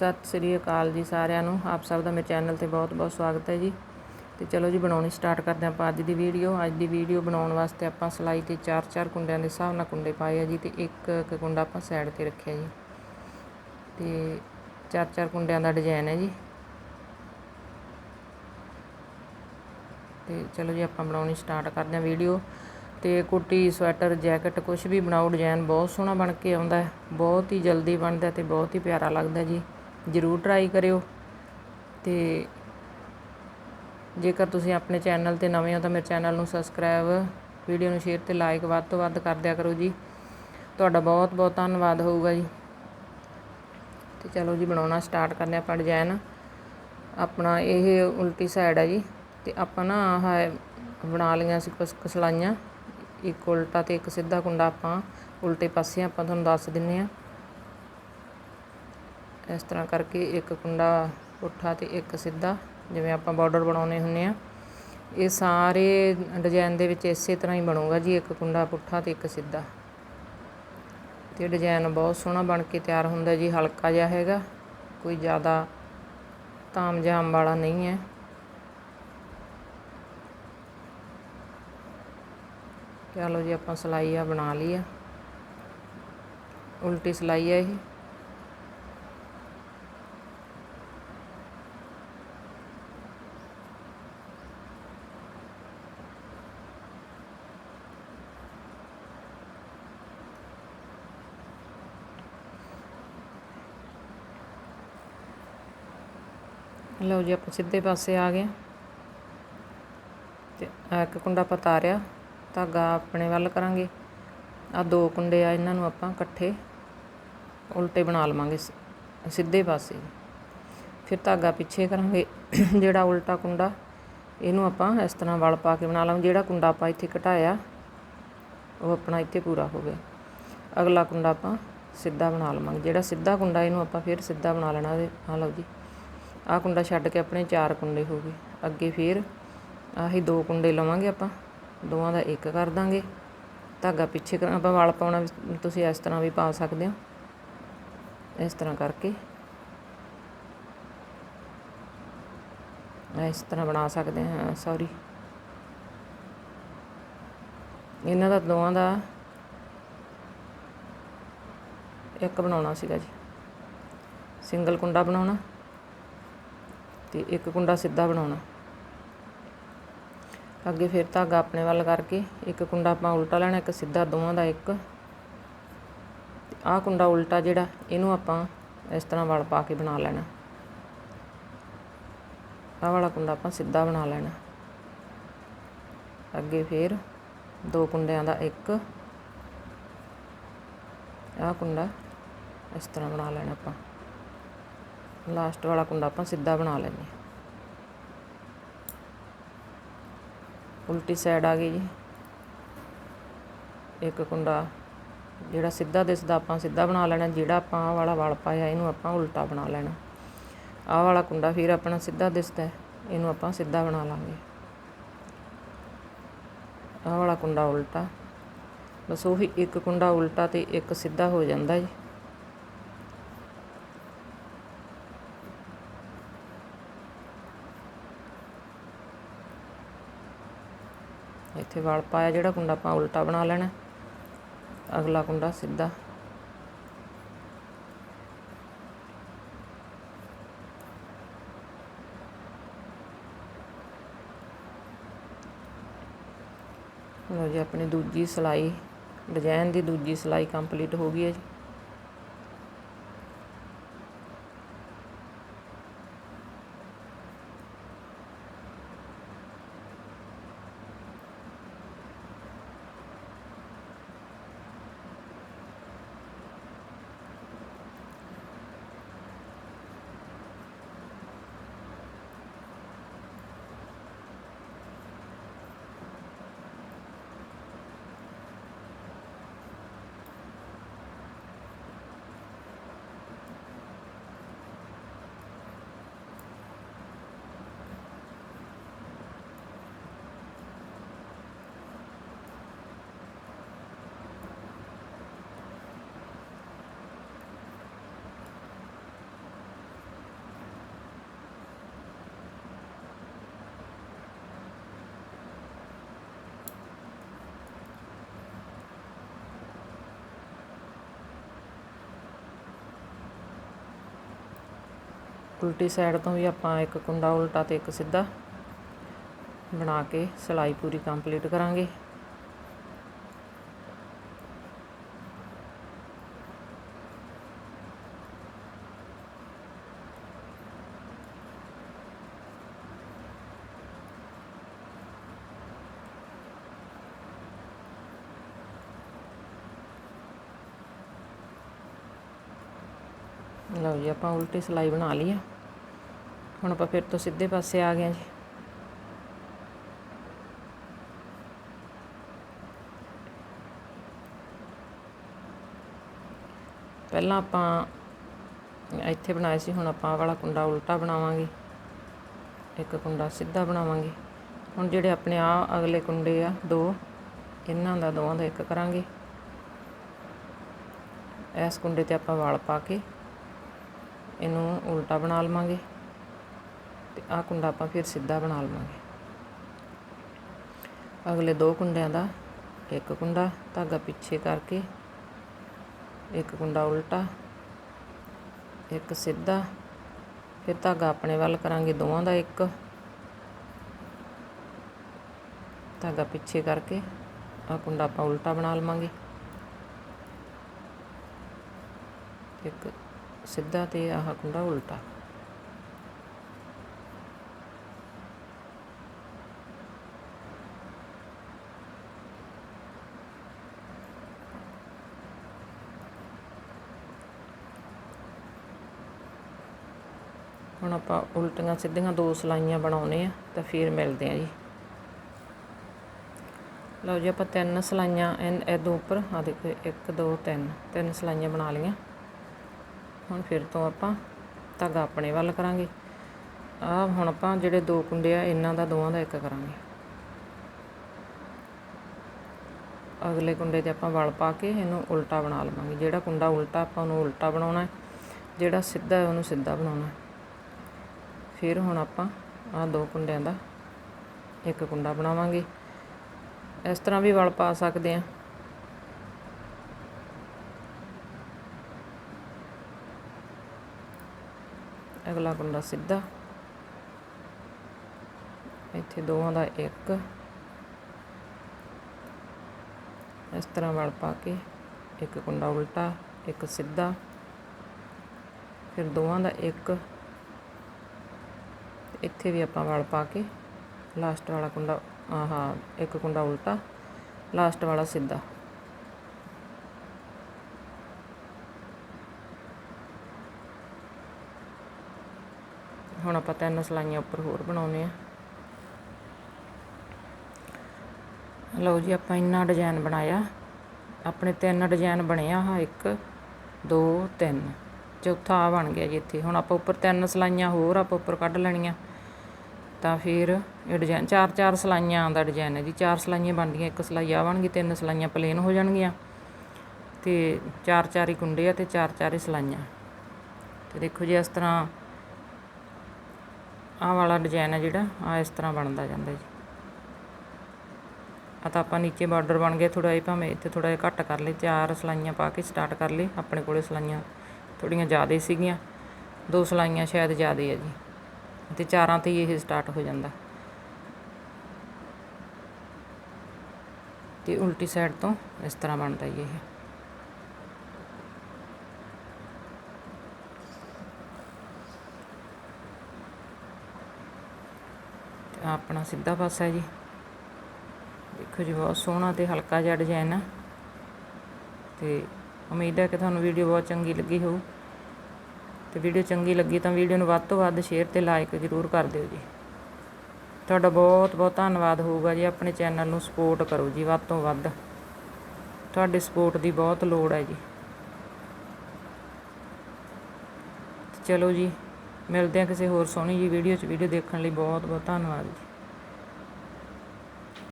ਸਤਿ ਸ੍ਰੀ ਅਕਾਲ ਜੀ ਸਾਰਿਆਂ ਨੂੰ। ਆਪ ਸਭ ਦਾ ਮੇਰੇ ਚੈਨਲ ਤੇ ਬਹੁਤ-ਬਹੁਤ ਸਵਾਗਤ ਹੈ ਜੀ। ਤੇ ਚਲੋ ਜੀ, ਬਣਾਉਣੀ ਸਟਾਰਟ ਕਰਦੇ ਹਾਂ ਆਪਾਂ ਅੱਜ ਦੀ ਵੀਡੀਓ। ਅੱਜ ਦੀ ਵੀਡੀਓ ਬਣਾਉਣ ਵਾਸਤੇ ਆਪਾਂ ਸਲਾਈ ਤੇ 4-4 ਕੁੰਡਿਆਂ ਦੇ ਹਿਸਾਬ ਨਾਲ ਕੁੰਡੇ ਪਾਏ ਆ ਜੀ ਤੇ ਇੱਕ ਇੱਕ ਕੁੰਡਾ ਆਪਾਂ ਸਾਈਡ ਤੇ ਰੱਖਿਆ ਜੀ। ਤੇ 4-4 ਕੁੰਡਿਆਂ ਦਾ ਡਿਜ਼ਾਈਨ ਹੈ ਜੀ। ਤੇ ਚਲੋ ਜੀ, ਆਪਾਂ ਬਣਾਉਣੀ ਸਟਾਰਟ ਕਰਦੇ ਹਾਂ ਵੀਡੀਓ। ਤੇ ਕੁੱਟੀ ਸਵੈਟਰ, ਜੈਕਟ ਕੁਝ ਵੀ ਬਣਾਓ ਡਿਜ਼ਾਈਨ ਬਹੁਤ ਸੋਹਣਾ ਬਣ ਕੇ ਆਉਂਦਾ ਬਹੁਤ ਹੀ ਜਲਦੀ ਬਣਦਾ ਤੇ ਬਹੁਤ ਹੀ ਪਿਆਰਾ ਲੱਗਦਾ ਜੀ। ਜਰੂਰ ਟਰਾਈ ਕਰਿਓ ਅਤੇ ਜੇਕਰ ਤੁਸੀਂ ਆਪਣੇ ਚੈਨਲ ਤੇ ਨਵੇਂ ਹੋ ਤਾਂ ਮੇਰੇ ਚੈਨਲ ਨੂੰ ਸਬਸਕ੍ਰਾਈਬ ਵੀਡੀਓ ਨੂੰ ਸ਼ੇਅਰ ਤੇ ਲਾਈਕ ਵੱਧ ਤੋਂ ਵੱਧ ਕਰ ਦਿਆ ਕਰੋ ਜੀ। ਤੁਹਾਡਾ ਬਹੁਤ ਬਹੁਤ ਧੰਨਵਾਦ ਹੋਊਗਾ ਜੀ। ਤੇ ਚਲੋ ਜੀ, ਬਣਾਉਣਾ ਸਟਾਰਟ ਕਰਦੇ ਆਪਾਂ ਡਿਜ਼ਾਈਨ ਆਪਣਾ ਇਹ ਉਲਟੀ ਸਾਈਡ ਹੈ ਜੀ। ਤੇ ਆਪਾਂ ਨਾ ਆਹ ਬਣਾ ਲਈਆਂ ਸੀ ਕੁਛ ਕੁ ਸਲਾਈਆਂ। ਇੱਕ ਉਲਟਾ ਤੇ ਇੱਕ ਸਿੱਧਾ ਕੁੰਡਾ ਆਪਾਂ ਉਲਟੇ ਪਾਸੇ ਆਪਾਂ ਤੁਹਾਨੂੰ ਦੱਸ ਦਿੰਨੇ ਆ। ਇਸ ਤਰ੍ਹਾਂ ਕਰਕੇ ਇੱਕ ਕੁੰਡਾ ਪੁੱਠਾ ਤੇ ਇੱਕ ਸਿੱਧਾ, ਜਿਵੇਂ ਆਪਾਂ ਬਾਰਡਰ ਬਣਾਉਨੇ ਹੁੰਨੇ ਆ ਇਹ ਸਾਰੇ ਡਿਜ਼ਾਈਨ ਦੇ ਵਿੱਚ ਇਸੇ ਤਰ੍ਹਾਂ ਹੀ ਬਣੂਗਾ ਜੀ, ਇੱਕ ਕੁੰਡਾ ਪੁੱਠਾ ਤੇ ਇੱਕ ਸਿੱਧਾ। ਤੇ ਡਿਜ਼ਾਈਨ ਬਹੁਤ ਸੋਹਣਾ ਬਣ ਕੇ ਤਿਆਰ ਹੁੰਦਾ ਜੀ, ਹਲਕਾ ਜਿਹਾ ਹੈਗਾ, ਕੋਈ ਜ਼ਿਆਦਾ ਤਾਮਝਾਮ ਵਾਲਾ ਨਹੀਂ ਹੈ। ਚਲੋ ਜੀ, ਆਪਾਂ ਸਲਾਈ ਆ ਬਣਾ ਲਈ ਆ ਉਲਟੀ ਸਲਾਈ ਆ ਇਹ। ਲਓ ਜੀ, ਆਪਾਂ ਸਿੱਧੇ ਪਾਸੇ ਆ ਗਏ ਤੇ ਇੱਕ ਕੁੰਡਾ ਆਪਾਂ ਤਾਰਿਆ, ਧਾਗਾ ਆਪਣੇ ਵੱਲ ਕਰਾਂਗੇ। ਆ ਦੋ ਕੁੰਡੇ ਆ, ਇਹਨਾਂ ਨੂੰ ਆਪਾਂ ਇਕੱਠੇ ਉਲਟੇ ਬਣਾ ਲਵਾਂਗੇ ਸਿੱਧੇ ਪਾਸੇ। ਫਿਰ ਧਾਗਾ ਪਿੱਛੇ ਕਰਾਂਗੇ, ਜਿਹੜਾ ਉਲਟਾ ਕੁੰਡਾ, ਇਹਨੂੰ ਆਪਾਂ ਇਸ ਤਰ੍ਹਾਂ ਵਲ ਪਾ ਕੇ ਬਣਾ ਲਵਾਂਗੇ। ਜਿਹੜਾ ਕੁੰਡਾ ਆਪਾਂ ਇੱਥੇ ਘਟਾਇਆ, ਉਹ ਆਪਣਾ ਇੱਥੇ ਪੂਰਾ ਹੋ ਗਿਆ। ਅਗਲਾ ਕੁੰਡਾ ਆਪਾਂ ਸਿੱਧਾ ਬਣਾ ਲਵਾਂਗੇ। ਜਿਹੜਾ ਸਿੱਧਾ ਕੁੰਡਾ, ਇਹਨੂੰ ਆਪਾਂ ਫਿਰ ਸਿੱਧਾ ਬਣਾ ਲੈਣਾ ਇਹਦੇ ਆ ਲਓ ਜੀ। ਆਹ ਕੁੰਡਾ ਛੱਡ ਕੇ ਆਪਣੇ ਚਾਰ ਕੁੰਡੇ ਹੋ ਗਏ। ਅੱਗੇ ਫਿਰ ਆਹੀ ਦੋ ਕੁੰਡੇ ਲਵਾਂਗੇ ਆਪਾਂ। ਦੋਵਾਂ ਦਾ ਇੱਕ ਕਰ ਦਾਂਗੇ। ਧਾਗਾ ਪਿੱਛੇ ਕਰ ਆਪਾਂ ਵਲ ਪਾਉਣਾ ਵੀ ਤੁਸੀਂ ਇਸ ਤਰ੍ਹਾਂ ਵੀ ਪਾ ਸਕਦੇ ਹੋ। ਇਸ ਤਰ੍ਹਾਂ ਕਰਕੇ। ਇਸ ਤਰ੍ਹਾਂ ਬਣਾ ਸਕਦੇ ਹਾਂ ਸੌਰੀ ਇਹਨਾਂ ਦਾ ਦੋਵਾਂ ਦਾ ਇੱਕ ਬਣਾਉਣਾ ਸੀਗਾ ਜੀ। ਸਿੰਗਲ ਕੁੰਡਾ ਬਣਾਉਣਾ। ਤੇ ਇੱਕ ਕੁੰਡਾ ਸਿੱਧਾ ਬਣਾਉਣਾ। ਅੱਗੇ ਫਿਰ ਧਾਗਾ ਆਪਣੇ ਵੱਲ ਕਰਕੇ ਇੱਕ ਕੁੰਡਾ ਆਪਾਂ ਉਲਟਾ ਲੈਣਾ, ਇੱਕ ਸਿੱਧਾ ਦੋਵਾਂ ਦਾ ਇੱਕ। ਆਹ ਕੁੰਡਾ ਉਲਟਾ ਜਿਹੜਾ, ਇਹਨੂੰ ਆਪਾਂ ਇਸ ਤਰ੍ਹਾਂ ਵਲ ਪਾ ਕੇ ਬਣਾ ਲੈਣਾ। ਆਹ ਵਾਲਾ ਕੁੰਡਾ ਆਪਾਂ ਸਿੱਧਾ ਬਣਾ ਲੈਣਾ। ਅੱਗੇ ਫਿਰ ਦੋ ਕੁੰਡਿਆਂ ਦਾ ਇੱਕ। ਆਹ ਕੁੰਡਾ ਇਸ ਤਰ੍ਹਾਂ ਬਣਾ ਲੈਣਾ ਆਪਾਂ। ਲਾਸਟ ਵਾਲਾ ਕੁੰਡਾ ਆਪਾਂ ਸਿੱਧਾ ਬਣਾ ਲੈਂਦੇ ਹਾਂ। ਉਲਟੀ ਸਾਈਡ ਆ ਗਈ ਜੀ। ਇੱਕ ਕੁੰਡਾ ਜਿਹੜਾ ਸਿੱਧਾ ਦਿਸਦਾ ਆਪਾਂ ਸਿੱਧਾ ਬਣਾ ਲੈਣਾ, ਜਿਹੜਾ ਆਪਾਂ ਆਹ ਵਾਲਾ ਵਲ ਪਾਇਆ, ਇਹਨੂੰ ਆਪਾਂ ਉਲਟਾ ਬਣਾ ਲੈਣਾ। ਆਹ ਵਾਲਾ ਕੁੰਡਾ ਫਿਰ ਆਪਣਾ ਸਿੱਧਾ ਦਿਸਦਾ ਇਹਨੂੰ ਆਪਾਂ ਸਿੱਧਾ ਬਣਾ ਲਾਂਗੇ। ਆਹ ਵਾਲਾ ਕੁੰਡਾ ਉਲਟਾ। ਬਸ ਉਹੀ ਇੱਕ ਕੁੰਡਾ ਉਲਟਾ ਤੇ ਇੱਕ ਸਿੱਧਾ ਹੋ ਜਾਂਦਾ ਜੀ। ਇੱਥੇ ਵਲ ਪਾਇਆ, ਜਿਹੜਾ ਕੁੰਡਾ ਆਪਾਂ ਉਲਟਾ ਬਣਾ ਲੈਣਾ। ਅਗਲਾ ਕੁੰਡਾ ਸਿੱਧਾ। ਲੋ ਜੀ, ਆਪਣੀ ਦੂਜੀ ਸਲਾਈ ਡਿਜ਼ਾਈਨ ਦੀ ਦੂਜੀ ਸਲਾਈ ਕੰਪਲੀਟ ਹੋ ਗਈ ਹੈ ਜੀ। ਉਲਟੀ ਸਾਈਡ ਤੋਂ ਵੀ ਆਪਾਂ ਇੱਕ ਕੁੰਡਾ ਉਲਟਾ ਤੇ ਇੱਕ ਸਿੱਧਾ ਬਣਾ ਕੇ ਸਿਲਾਈ ਪੂਰੀ ਕੰਪਲੀਟ ਕਰਾਂਗੇ। ਲਓ ਜੀ, ਆਪਾਂ ਉਲਟੀ ਸਿਲਾਈ ਬਣਾ ਲਈ ਆ। ਹੁਣ ਆਪਾਂ ਫਿਰ ਤੋਂ ਸਿੱਧੇ ਪਾਸੇ ਆ ਗਏ ਹਾਂ ਜੀ। ਪਹਿਲਾਂ ਆਪਾਂ ਇੱਥੇ ਬਣਾਏ ਸੀ, ਹੁਣ ਆਪਾਂ ਆਹ ਵਾਲਾ ਕੁੰਡਾ ਉਲਟਾ ਬਣਾਵਾਂਗੇ। ਇੱਕ ਕੁੰਡਾ ਸਿੱਧਾ ਬਣਾਵਾਂਗੇ। ਹੁਣ ਜਿਹੜੇ ਆਪਣੇ ਆ ਅਗਲੇ ਕੁੰਡੇ ਆ, ਦੋ, ਇਹਨਾਂ ਦਾ ਦੋਵਾਂ ਦਾ ਇੱਕ ਕਰਾਂਗੇ। ਇਸ ਕੁੰਡੇ ਤੇ ਆਪਾਂ ਵਾਲ ਪਾ ਕੇ ਇਹਨੂੰ ਉਲਟਾ ਬਣਾ ਲਵਾਂਗੇ। ਤੇ ਆਹ ਕੁੰਡਾ ਆਪਾਂ ਫਿਰ ਸਿੱਧਾ ਬਣਾ ਲਵਾਂਗੇ। ਅਗਲੇ ਦੋ ਕੁੰਡਿਆਂ ਦਾ ਇੱਕ ਕੁੰਡਾ ਧਾਗਾ ਪਿੱਛੇ ਕਰਕੇ, ਇੱਕ ਕੁੰਡਾ ਉਲਟਾ, ਇੱਕ ਸਿੱਧਾ, ਫਿਰ ਧਾਗਾ ਆਪਣੇ ਵੱਲ ਕਰਾਂਗੇ ਦੋਵਾਂ ਦਾ ਇੱਕ। ਧਾਗਾ ਪਿੱਛੇ ਕਰਕੇ ਆਹ ਕੁੰਡਾ ਆਪਾਂ ਉਲਟਾ ਬਣਾ ਲਵਾਂਗੇ। ਇੱਕ ਸਿੱਧਾ ਤੇ ਆਹ ਕੁੰਡਾ ਉਲਟਾ। ਹੁਣ ਆਪਾਂ ਉਲਟੀਆਂ ਸਿੱਧੀਆਂ ਦੋ ਸਲਾਈਆਂ ਬਣਾਉਣੇ ਆ ਤਾਂ ਫਿਰ ਮਿਲਦੇ ਆ ਜੀ। ਲਓ ਜੀ, ਆਪਾਂ ਤਿੰਨ ਸਲਾਈਆਂ ਇਹ ਉੱਪਰ ਆ ਦੇਖੋ 1 2 3 ਤਿੰਨ ਸਲਾਈਆਂ ਬਣਾ ਲਈਆਂ। ਹੁਣ ਫਿਰ ਤੋਂ ਆਪਾਂ ਧਾਗਾ ਆਪਣੇ ਵੱਲ ਕਰਾਂਗੇ। ਆ ਹੁਣ ਆਪਾਂ ਜਿਹੜੇ ਦੋ ਕੁੰਡੇ ਆ, ਇਹਨਾਂ ਦਾ ਦੋਵਾਂ ਦਾ ਇੱਕ ਕਰਾਂਗੇ। ਅਗਲੇ ਕੁੰਡੇ ਤੇ ਆਪਾਂ ਵਲ ਪਾ ਕੇ ਇਹਨੂੰ ਉਲਟਾ ਬਣਾ ਲਵਾਂਗੇ। ਜਿਹੜਾ ਕੁੰਡਾ ਉਲਟਾ ਆਪਾਂ ਉਹਨੂੰ ਉਲਟਾ ਬਣਾਉਣਾ ਹੈ, ਜਿਹੜਾ ਸਿੱਧਾ ਹੈ ਉਹਨੂੰ ਸਿੱਧਾ ਬਣਾਉਣਾ ਹੈ। ਫਿਰ ਹੁਣ ਆਪਾਂ ਆ ਦੋ ਕੁੰਡਿਆਂ ਦਾ ਇੱਕ ਕੁੰਡਾ ਬਣਾਵਾਂਗੇ। ਇਸ ਤਰ੍ਹਾਂ ਵੀ ਵਲ ਪਾ ਸਕਦੇ ਆ ਅਗਲਾ ਕੁੰਡਾ ਸਿੱਧਾ। ਇੱਥੇ ਦੋਵਾਂ ਦਾ ਇੱਕ। ਇਸ ਤਰ੍ਹਾਂ ਵਲ ਪਾ ਕੇ ਇੱਕ ਕੁੰਡਾ ਉਲਟਾ, ਇੱਕ ਸਿੱਧਾ। ਫਿਰ ਦੋਵਾਂ ਦਾ ਇੱਕ। ਇੱਥੇ ਵੀ ਆਪਾਂ ਵਲ ਪਾ ਕੇ ਲਾਸਟ ਵਾਲਾ ਕੁੰਡਾ, ਆਹਾ, ਇੱਕ ਕੁੰਡਾ ਉਲਟਾ ਲਾਸਟ ਵਾਲਾ ਸਿੱਧਾ। ਹੁਣ ਆਪਾਂ ਤਿੰਨ ਸਲਾਈਆਂ ਉੱਪਰ ਹੋਰ ਬਣਾਉਨੇ ਆ ਲਓ ਜੀ, ਆਪਾਂ ਇੰਨਾ ਡਿਜ਼ਾਈਨ ਬਣਾਇਆ। ਆਪਣੇ ਤਿੰਨ ਡਿਜ਼ਾਈਨ ਬਣੇ ਆ, ਆਹ 1 2 3 ਚੌਥਾ ਆ ਬਣ ਗਿਆ ਜੀ ਇੱਥੇ। ਹੁਣ ਆਪਾਂ ਉੱਪਰ ਤਿੰਨ ਸਲਾਈਆਂ ਹੋਰ ਆਪਾਂ ਉੱਪਰ ਕੱਢ ਲੈਣੀਆਂ। ਤਾਂ ਫਿਰ ਇਹ ਡਿਜ਼ਾਈਨ ਚਾਰ ਚਾਰ ਸਲਾਈਆਂ ਦਾ ਡਿਜ਼ਾਈਨ ਹੈ ਜੀ। ਚਾਰ ਸਲਾਈਆਂ ਬਣਦੀਆਂ, ਇੱਕ ਸਲਾਈ ਆ ਬਣਗੀ ਤਿੰਨ ਸਲਾਈਆਂ ਪਲੇਨ ਹੋ ਜਾਣਗੀਆਂ। ਤੇ ਚਾਰ ਚਾਰ ਹੀ ਕੁੰਡੇ ਆ ਤੇ ਚਾਰ ਚਾਰ ਹੀ ਸਲਾਈਆਂ। ਤੇ ਦੇਖੋ ਜੀ, ਇਸ ਤਰ੍ਹਾਂ ਆਹ ਵਾਲਾ ਡਿਜ਼ਾਈਨ ਹੈ ਜਿਹੜਾ ਆ ਇਸ ਤਰ੍ਹਾਂ ਬਣਦਾ ਜਾਂਦਾ ਜੀ। ਆ ਤਾਂ ਆਪਾਂ ਨੀਚੇ ਬਾਰਡਰ ਬਣ ਗਿਆ ਥੋੜਾ ਜਿਹਾ ਭਾਵੇਂ ਇੱਥੇ ਥੋੜਾ ਜਿਹਾ ਘੱਟ ਕਰ ਲਈ ਚਾਰ ਸਲਾਈਆਂ ਪਾ ਕੇ ਸਟਾਰਟ ਕਰ ਲਈ ਆਪਣੇ ਕੋਲੇ ਸਲਾਈਆਂ ਥੋੜੀਆਂ ਜ਼ਿਆਦਾ ਸੀਗੀਆਂ। ਦੋ ਸਲਾਈਆਂ ਸ਼ਾਇਦ ਜ਼ਿਆਦਾ ਹੈ ਜੀ। ਤੇ ਚਾਰਾਂ ਤੇ ਹੀ ਇਹ ਸਟਾਰਟ ਹੋ ਜਾਂਦਾ। ਤੇ ਉਲਟੀ ਸਾਈਡ ਤੋਂ ਇਸ ਤਰ੍ਹਾਂ ਬਣਦਾ ਜੀ ਇਹ। ਆਪਣਾ ਸਿੱਧਾ ਪਾਸਾ ਜੀ। ਦੇਖੋ ਜੀ, ਬਹੁਤ ਸੋਹਣਾ ਤੇ ਹਲਕਾ ਜਿਹਾ ਡਿਜ਼ਾਈਨ ਆ। ਤੇ ਉਮੀਦ ਹੈ ਕਿ ਤੁਹਾਨੂੰ ਵੀਡੀਓ ਬਹੁਤ ਚੰਗੀ ਲੱਗੀ ਹੋਊ। ਤੇ ਵੀਡੀਓ ਚੰਗੀ ਲੱਗੀ ਤਾਂ ਵੀਡੀਓ ਨੂੰ ਵੱਧ ਤੋਂ ਵੱਧ ਸ਼ੇਅਰ ਤੇ ਲਾਈਕ ਜ਼ਰੂਰ ਕਰ ਦਿਓ ਜੀ। ਤੁਹਾਡਾ ਬਹੁਤ ਬਹੁਤ ਧੰਨਵਾਦ ਹੋਊਗਾ ਜੀ ਆਪਣੇ ਚੈਨਲ ਨੂੰ ਸਪੋਰਟ ਕਰੋ ਜੀ ਵੱਧ ਤੋਂ ਵੱਧ। ਤੁਹਾਡੇ ਸਪੋਰਟ ਦੀ ਬਹੁਤ ਲੋੜ ਹੈ ਜੀ। ਚਲੋ ਜੀ, ਮਿਲਦੇ ਹਾਂ ਕਿਸੇ ਹੋਰ ਸੋਹਣੀ ਜੀ ਵੀਡੀਓ 'ਚ। ਵੀਡੀਓ ਦੇਖਣ ਲਈ ਬਹੁਤ ਬਹੁਤ ਧੰਨਵਾਦ ਜੀ।